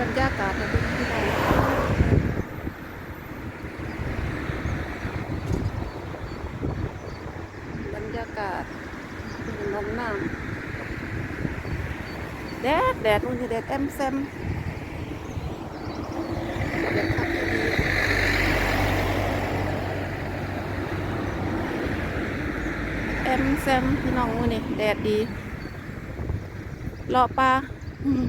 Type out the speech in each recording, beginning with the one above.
บรรยากาศนะพี่น้องบรรยากาศลงน้ำแดดแดดนู่นที่แดดแอมแซมแอมแซมพี่น้องมือนี่แดดดีเลาะปลาอืม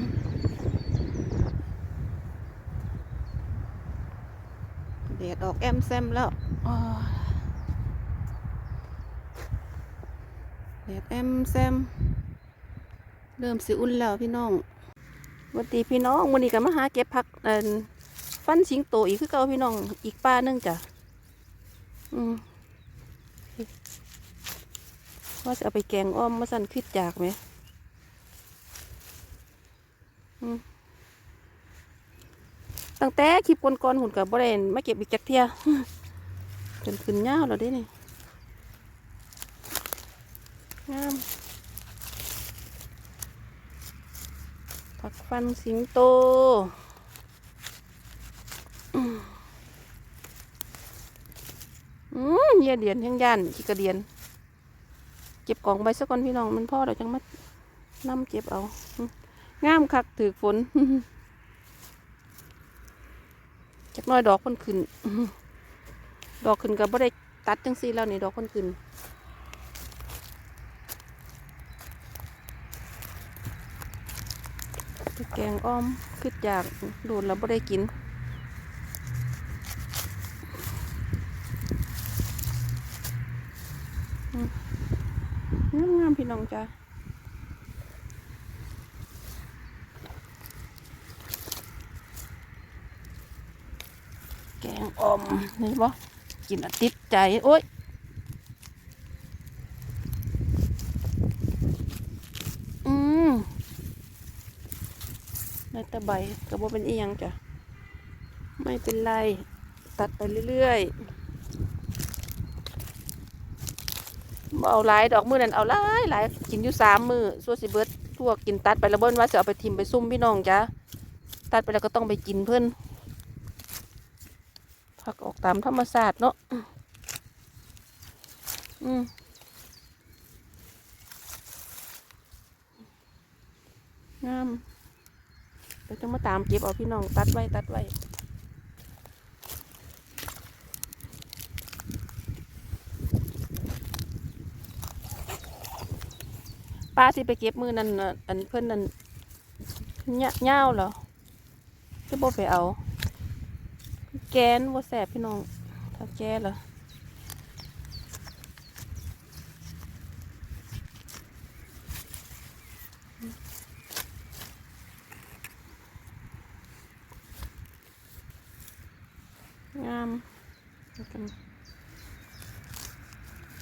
แดดออกแอมแซมแล้วอ้าวแดดแอมแซม เริ่มสิอุ่นแล้วพี่น้องสวัสดีพี่น้องวันนี้ก็มาหาเก็บผักเอ่อฟันสิงโตอีกคือเก่าพี่น้อง อีกป้าหนึงจ้ะอืมว่าจะเอาไปแกงอ้อมมาสั่นขึ้นจากไหมอืม ตั้งแต่คลิปก่อนๆหุ่นกับบ่ได้มาเก็บอีกจักเทียขึ้นขึ้นยาวแล้วเด้นี่งามผักฟันสิงโตอืมอืมเยี่ยเดียนแห่งย่านขี้กระเดียน เก็บกล่องไปสักก่อนพี่น้องมันพ่อเราจังมานำเก็บเอา งามคักถือฝน จักน้อยดอกคนขึ้น ดอกขึ้นก็บ่ได้ตัดจังซี่แล้วนี่ดอกคนขึ้นแกงอ้อมขึ้นจากโดนแล้วบ่ได้กินงามๆพี่น้องจ้า แกงออม นี่บ่กินติดใจ โอ้ยอืมในตะใบก็บ่เป็นอียังจ้ะ ไม่เป็นไร ตัดไปเรื่อยๆเอาหลายดอกมือนั่นเอาหลายหลายกินอยู่สามมือส่วนสิเบิดทั่วกินตัดไปแล้วเบิ้นว่าจะเอาไปทิมไปซุ่มพี่น้องจ้ะ ตัดไปแล้วก็ต้องไปกินเพื่อน ผักออกตามธรรมศาสตร์เนาะอืมงามเดี๋ยวจะมาตามเก็บเอาพี่น้องตัดไว้ตัดไว้ป้าสิไปเก็บมือนั่นอันเพื่อนนั่นเงี้ยเง่าวเหรอจะบ่ไปเอา แกนว่าแสบพี่น้องถ้าแกเหรองาม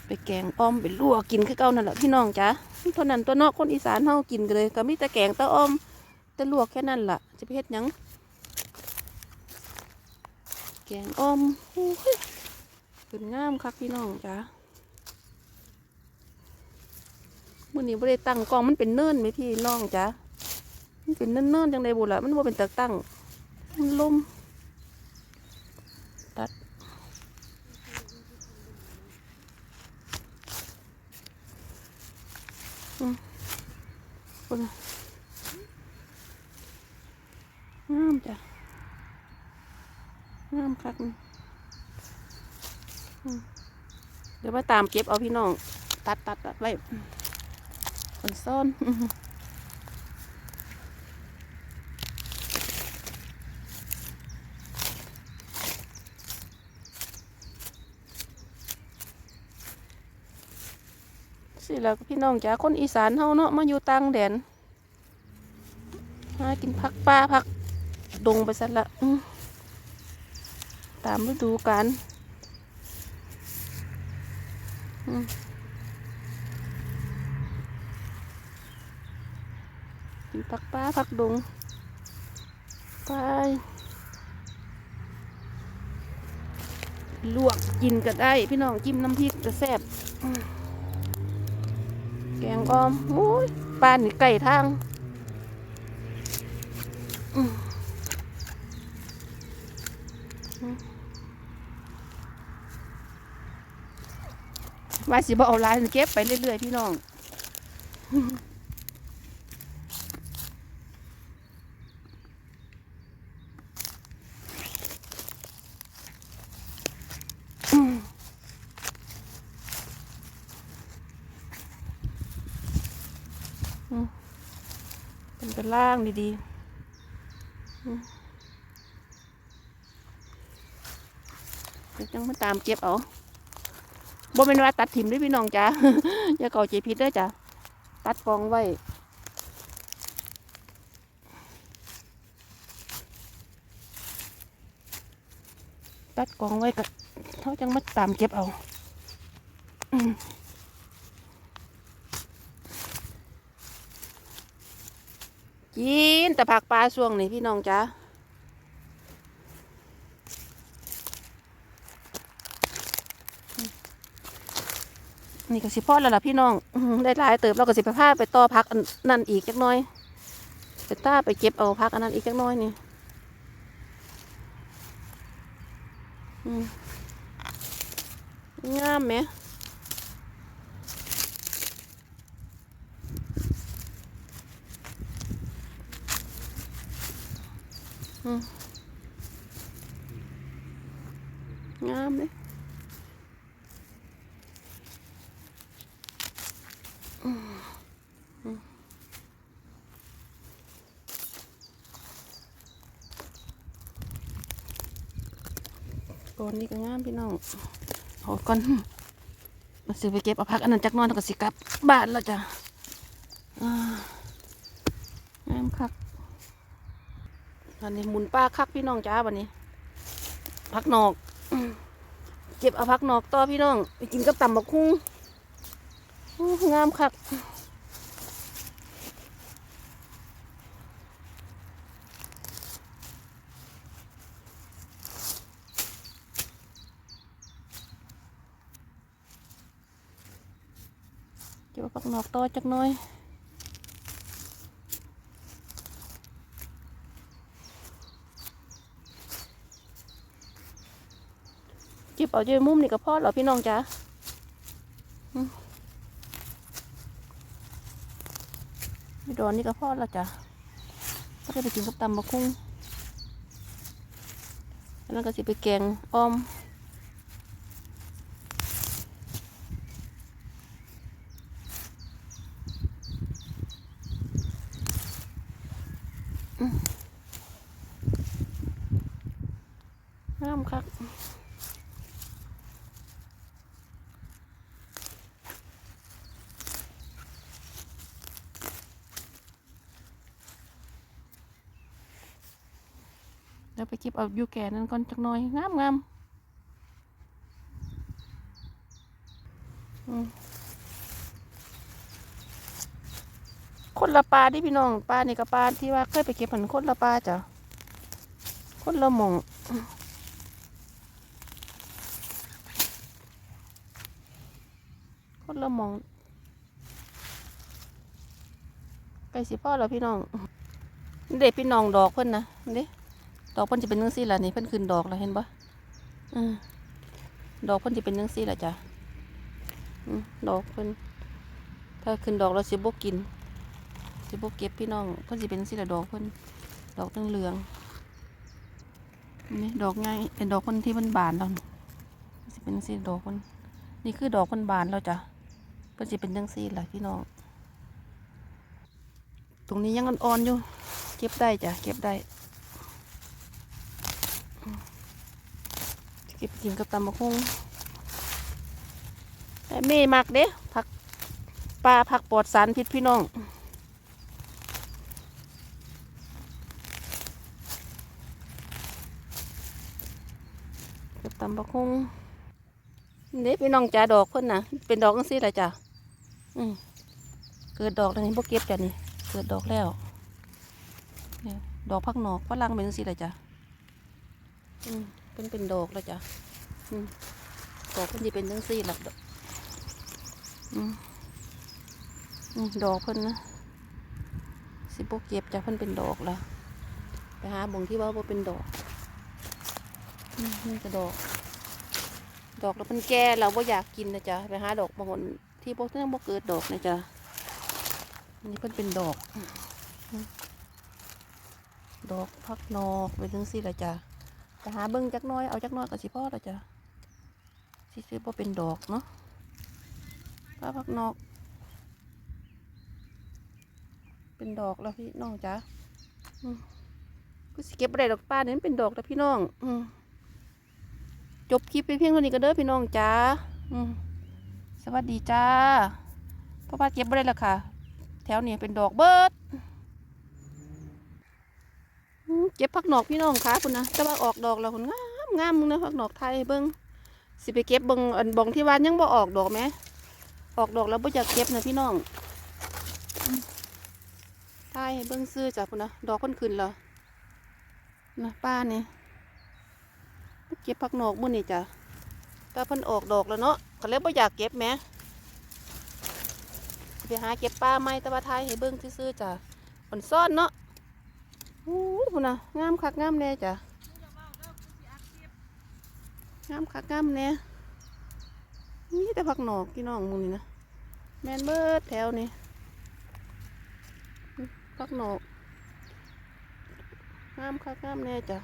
ไปแกงอ้อมไปลวกกินคือเก่านั่นแหละพี่น้องจ้ะเท่านั้นตัวนอกคนอีสานเฮากินกันเลย ก็มีแต่แกงแตะอ้อมแต่ลวกแค่นั้นล่ะ จะไปเฮ็ดยัง แกงอ้อมโอ้ยเป็นงามคักพี่น้องจ้ะมื่อนี้ไม่ได้ตั้งกล้องมันเป็นเนิ่นไหมพี่น้องจ้ะมันเป็นเนิ่นๆจังไดบุละมันว่าเป็นตะตั้งมันลมตัดอืมนน่งามจ้ะ งามคักเดี๋ยวมาตามเก็บเอาพี่น้อง ตัดตัดตัดไว้คนซ่อนสิแล้วพี่น้องจ้าคนอีสานเฮาเนาะมาอยู่ต่างแดนมากินผักปลาผักดงไปซะละ ตามฤดูกาลกินผักป้าผักดงไปลวกกินก็ได้ พี่น้องจิ้มน้ำพริกจะแซ่บแกงออมโอ้ยปลาหนีไก่ทางอืม ว่าสิบ่เอาลายเก็บไปเรื่อยๆพี่น้องเป็นเป็นล่างดีๆเดี๋ยวจังมาตามเก็บเอา บ่เป็นว่าตัดถิ่มด้วยพี่น้องจ้าอย่าเก่าใจผิดเด้อจ้ะตัดกองไว้ตัดกองไว้กับเขาจังมาตามเก็บเอาอกินแต่ผักปลาช่วงนี้พี่น้องจ้า นี่ก็สิพอแล้วล่ะพี่น้องได้หลายเติบเราก็สิไปพาไปต่อพักนั่นอีกจักน้อยไปต้าไปเก็บเอาพักอันนั้นอีกจักน้อยนี่งามไหมอืมงามเลยอืมอืมก่อ นนี้ก็งามพี่น้องเอาก่อนมาซื้อไปเก็บเอาพักอันนั้นจักนอนก็สิกลับบ้านแล้วจ้ะงามคักอันนี้หมุนป้าคักพี่น้องจ้าวันนี้ พักนอกเก็บเอาพักนอกต่อพี่น้อง ไปกินกับตำบักคุ้งงามคัก ดอกนอกต่อจักน้อยเก็บเอาเจมุมนี่ก็พอแล้วพี่น้องจ้าอืมนี่ดอนนี่ก็พอแล้วจ้ะก็ได้ไปกินกับตำมะคุ้งแล้วก็สิไปแกงอ้อม งามคักเดี๋ยวไปเก็บเอาอยู่แก่นั่นก่อนจักหน่อยงามงามอืม คนละปลาดิพี่น้องปลาในกับปลาที่ว่าเคยไปเก็บผันคนละปลาจ้ะคนละหมองคนละมองไก่สิพ่อแล้วพี่น้องเด็กพี่น้องดอกเพิ่นนะนี่ดอกเพิ่นจะเป็นจังซี่ล่ะนี่เพิ่นขึ้นดอกแล้วเห็นปะอดอกเพิ่นจะเป็นจังซี่ล่ะจ้ะดอกเพิ่นถ้าขึ้นดอกแล้วสิบกิน สิบ่เก็บพี่น้องเพิ่นสิเป็นจังซี่ล่ะดอกเพิ่นดอกเหลืองนี่ดอกง่ายเป็นดอกเพิ่นที่มันบานแล้วสิเป็นจังซี่ดอกเพิ่นนี่คือดอกเพิ่นบานแล้วจ้ะเพิ่นสิเป็นจังซี่ล่ะพี่น้อง ตรงนี้ยังอ่อนๆอยู่เก็บได้จ้ะเก็บได้เก็บกินกับตำมะฮุงแต่เม่มักเด้ผักปลาผักปลอดสารพิษพี่น้อง ตำมะฮุงนี่พี่น้องจ้าดอกเพิ่นนะเป็นดอกจังซี่แหละจ้ะอืมเกิดดอกแล้วนี่พวกเก็บจ้ะนี่ เกิดดอกแล้วเนี่ยดอกพักหนอกฝรั่งเป็นจังซี่แหละจ้ะอืมเป็นเป็นดอกแล้วจ้ะอืมดอกเพิ่นจะเป็นจังซี่ล่ะดอกอืมดอกเพิ่นนะสิบเก็บจากเพิ่นเป็นดอกละไปหาบ่งที่ว่าบ่เป็นดอก นี่ก็ดอก ดอกแล้วมันแก่เราบ่อยากกินนะจ๊ะไปหาดอกบางคนที่พวกนั้นบ่เกิดดอกนะจ๊ะอันนี้เพิ่นเป็นดอก ดอกพักนอกไปถึงสิละจ้ะไปหาเบิ่งจักน้อยเอาจักน้อยกับสิพ่อละจ้ะสิซื้อบ่เป็นดอกเนาะป้าพักนอก เป็นดอกแล้วพี่น้องจ้ะก็สิเก็บบ่ได้ดอกป้าเนี่ยมันเป็นดอกแล้วพี่น้อง อืม จบคลิปไปเพียงเท่านี้ก็เด้อพี่น้องจ้าสวัสดีจ้าพราะว่าเก็บบ่ได้แล้วค่ะ แถวนี้เป็นดอกเบิดอืมเก็บผักหนอกพี่น้องค่ะคุณนะแต่ว่าออกดอกแล้วคุณงามงามมึงนะผักหนอกไทยเบิ้งสิไปเก็บเบิ้งอันบองที่วานยังบ่ออกดอกไหมออกดอกแล้วบ่อยากเก็บนะพี่น้องไทยให้เบิ้งซื้อจ้ะคุณนะดอกคนขึ้นแล้วนะป้านี่ เก็บผักหนอกมื้อนี่จ้ะแต่เพิ่นออกดอกแล้วเนาะก็เลยบ่อยากเก็บแหมสิไปหาเก็บป้าไหมแต่ว่าไทยให้เบิ้งซื่อๆจ้ะมันซ่อนเนาะอู้ยพุ่นะงามคักงามแน่จ้ะงามคักงามแน่นี่แต่ผักหนอกพี่น้องหมึงนี่นะแมนเบิดแถวนี่ผักหนอกงามคักงามแน่จ้ะ